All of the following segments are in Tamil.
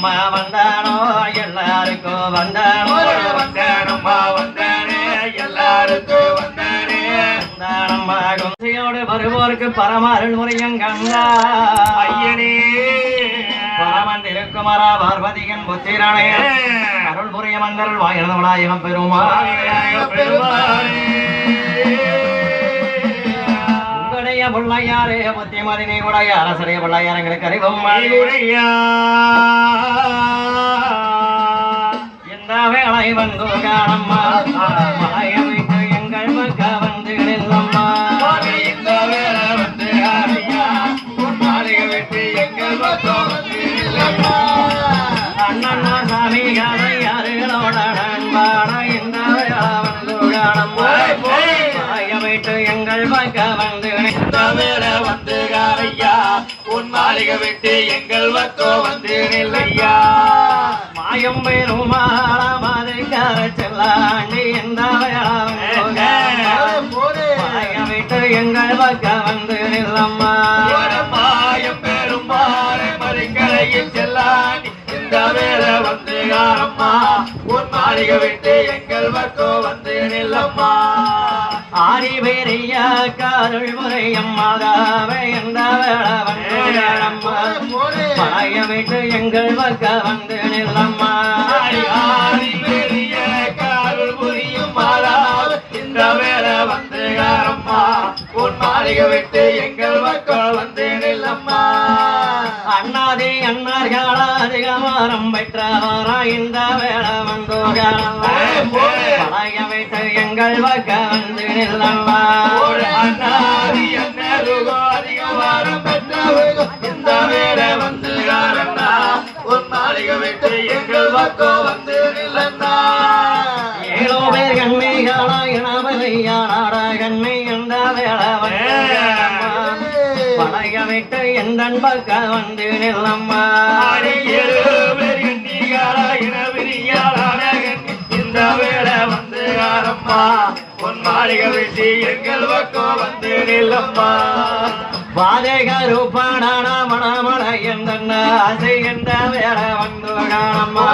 நம்ம வந்தானோ எல்லாருக்கும் வந்தானோ. வந்தானம்மா வந்தானே எல்லாருக்கும் வந்தானே. நம்ம குந்தையோடு வருவோருக்கு பரம அருள்முறையும் கண்டா ஐயனே. பரமன் திருக்குமரா பார்வதியின் புத்திரனே. அருள் புரிய மந்தருள் வாயினவனாயகம் பெருமாள் உங்களுடைய பிள்ளையாரே புத்திமதி நீ உடைய அரசடைய பிள்ளையார் எங்களுக்கு அறிவும் இந்த வேளை வந்து காணம்மா. மாளிகை விட்டு எங்கள் வக்கோ வந்து நில்லையா? மாயம் பெருமாள மதுக்கார செல்லாண்டி இந்த மாயம் விட்டு எங்கள் வக்க வந்து நில்லம்மா. ஒரு மாயம் பெரும்பாறை மறிக்கரையில் செல்லாண்டி இந்த வேலை வந்து காரம்மா உன் மாளிகை விட்டு எங்கள் வக்கோ வந்து நில்லம்மா. ஆரி பெரிய காருள் முறையம் மாதாவே எந்த வேளை வந்து நில்லம்மா பழைய விட்டு எங்கள் பக்க வந்து நில்லம்மா. ஆடி ஆடி பெரிய காவல் புரியும் இந்த வேலை வந்து காரம்மா உன் மாளிகை விட்டு எங்கள் பக்கம் வந்து அண்ணாதே அண்ணாதி அண்ணார்களாதிகமாரம் பெற்றவாரா? இந்த வேளை வந்து பழைய விட்டு எங்கள் வக்க வந்து நில்லம்மா அண்ணாதி அண்ணருகாதி கமாரம் பெற்றவர்கள் இந்த வேலை வந்து காரம்மா ஒரு மாளிகை விட்டு எங்கள் பக்கம் வந்து விட்டு எந்த பக்க வந்து நில்லம்மா. இந்த வேலை வந்து காரம்மா உன் மாளிகை வெட்டி எங்கள் பக்கம் வந்து நில்லம்மா. பாதகரூபான மணமட எந்த ஆசை எந்த வேலை வந்து காணம்மா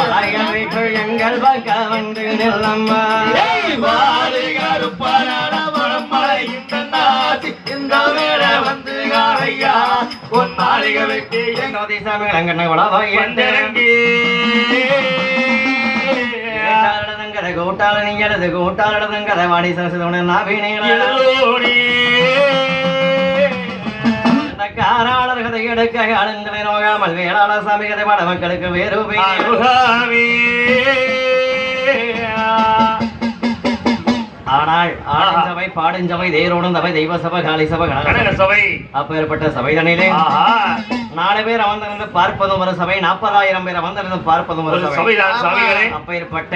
பழைய விட்டு எங்கள் பக்க வந்து நில்லம்மா. ஏய், வாழை கருப்பான மலை இந்த உன் மாளிகை வெட்டி எங்கள் சாமிகளங்கண்ண உடவாய் வந்திறங்கி கூட்டாள நீங்களது கூட்டாளதங்கத வாடி சரசுதோட எல்லோடி காராளர் கதை எடுக்க அழுந்தனை நோகாமல் வேளாள சாமி கதை பாட மக்களுக்கு வேறு தேரோடும் தபை தெய்வ சபை காளி சபை கனக அப்பேற்பட்ட நாலு பேர் அமர்ந்திருந்து பார்ப்பதும் ஒரு சபை நாற்பதாயிரம் பேர் அமர்ந்திருந்து பார்ப்பதும் ஒரு சபை. அப்பேற்பட்ட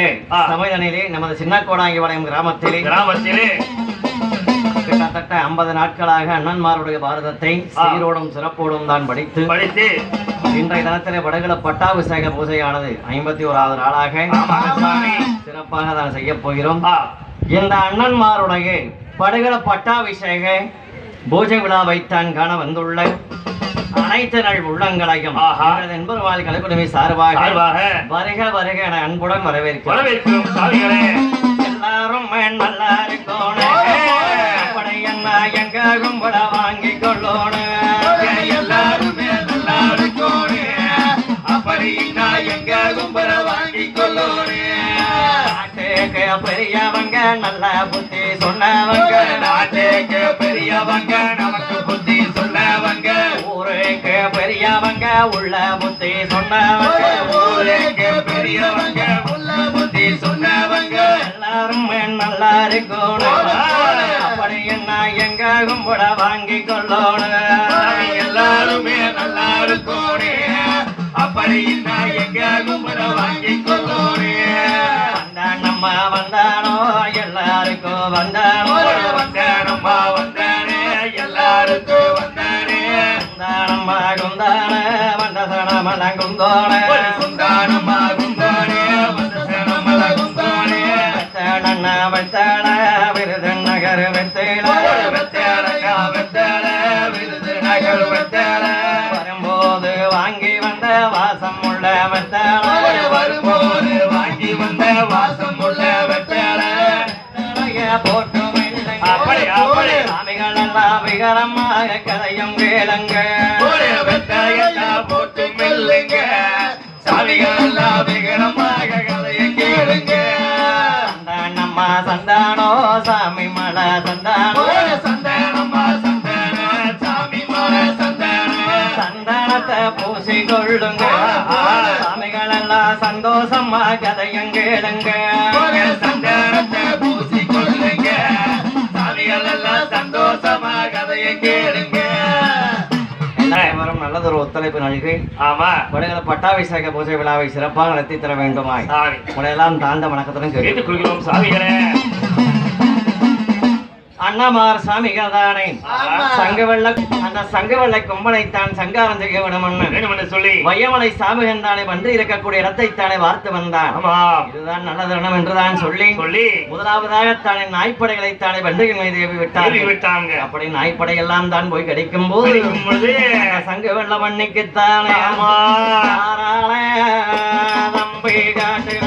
நமது சின்ன கோடாங்கி வளையம் கிராமத்திலே. கிராமத்திலே. கிட்டத்தட்ட ஐம்பது நாட்களாக அண்ணன்மாருடைய பாரதத்தை. சீரோடும் சிறப்போடும் தான் படித்து படித்து. இன்றைய தினத்திலே வடகுல பட்டாபிஷேக பூஜையானது ஐம்பத்தி ஓராவது நாளாக சிறப்பாக தான் செய்ய போகிறோம். இந்த அண்ணன்மாருடைய படுகள பட்டாபிஷேக பூஜை விழாவை தான் காண வந்துள்ள அனைத்து நாள் உள்ளங்களையும். என்பருவாள் கலைக்குழுமை சார்பாக வருக வருக என அன்புடன் வரவேற்கிறோம். எல்லாரும் நல்லா இருக்கணும் அப்படி என்ன எங்க கும்பட வாங்கி கொள்ளணும் நல்ல புத்தி சொன்னவங்க நாட்டுக்கு பெரியவங்க நமக்கு புத்தி சொன்னவங்க ஊருக்கு பெரியவங்க உள்ள புத்தி சொன்னவங்க ஊருக்கு பெரியவங்க உள்ள புத்தி சொன்னவங்க. எல்லாரும் நல்லா இருக்கணும். அப்படி என்ன எங்க கும்பட வாங்கி கொள்ளணும். எல்லாருமே நல்லா இருக்கணும். அப்படி என்ன எங்க கும்பல வாங்கி சனமல குந்தோன குந்தானம்மா குந்தானே சனமல குந்தானே வெத்தன வெத்தன. விருது நகர் வெத்தேல ஒரு வெத்தேலக்கா வெத்தேல விருது நகர் வெத்தேல வரும்போது வாங்கி வந்த வாசம் உள்ள வெத்தலை வரும்போது வாங்கி வந்த வாசம் உள்ள வெட்டாள போட்டு அப்படி, அப்படி. சாமிகள் எல்லாம் விகரமாக கதையும் கேளுங்க வெட்டாயத்தா போட்டு மெல்லுங்க. சாமிகள் எல்லாம் விகரமாக கதையை கேளுங்க. சந்தானம்மா சந்தானோ சாமி மலை சந்தானோ. சந்தானம்மா சந்தான சாமி மலை சந்தான. சந்தானத்தை பூசி கொள்ளுங்க சந்தோஷமா கதையும் கேளுங்க. ஒத்துழைப்பு நல்கி ஆமா கொடைகளை பட்டாபிஷேக பூஜை விழாவை சிறப்பாக நடத்தி தர வேண்டுமாய். சாமி உடையெல்லாம் தாழ்ந்த வணக்கத்துடன் கேட்டு கேட்டுக் கொள்கிறோம் சாமிகளே. அண்ணமார் சாமிகள் தானே ஆமா. சங்க வெள்ள அந்த சங்க வெள்ளை கொம்பனைத்தான் சங்காரம் செய்ய என்று சொல்லி. வையமலை சாமிகன் தானே வந்து இருக்கக்கூடிய இடத்தை தானே வார்த்து வந்தான். இதுதான் நல்ல தருணம் என்றுதான் சொல்லி. சொல்லி. முதலாவதாக தானே நாய்ப்படைகளை தானே வென்றியின் மீது விட்டார்கள். விட்டாங்க. அப்படி நாய்ப்படை எல்லாம் தான் போய் கிடைக்கும் போது கிடைக்கும் பொழுது அந்த சங்க வெள்ள மண்ணிக்குத்தானே தம்பி காட்டினார்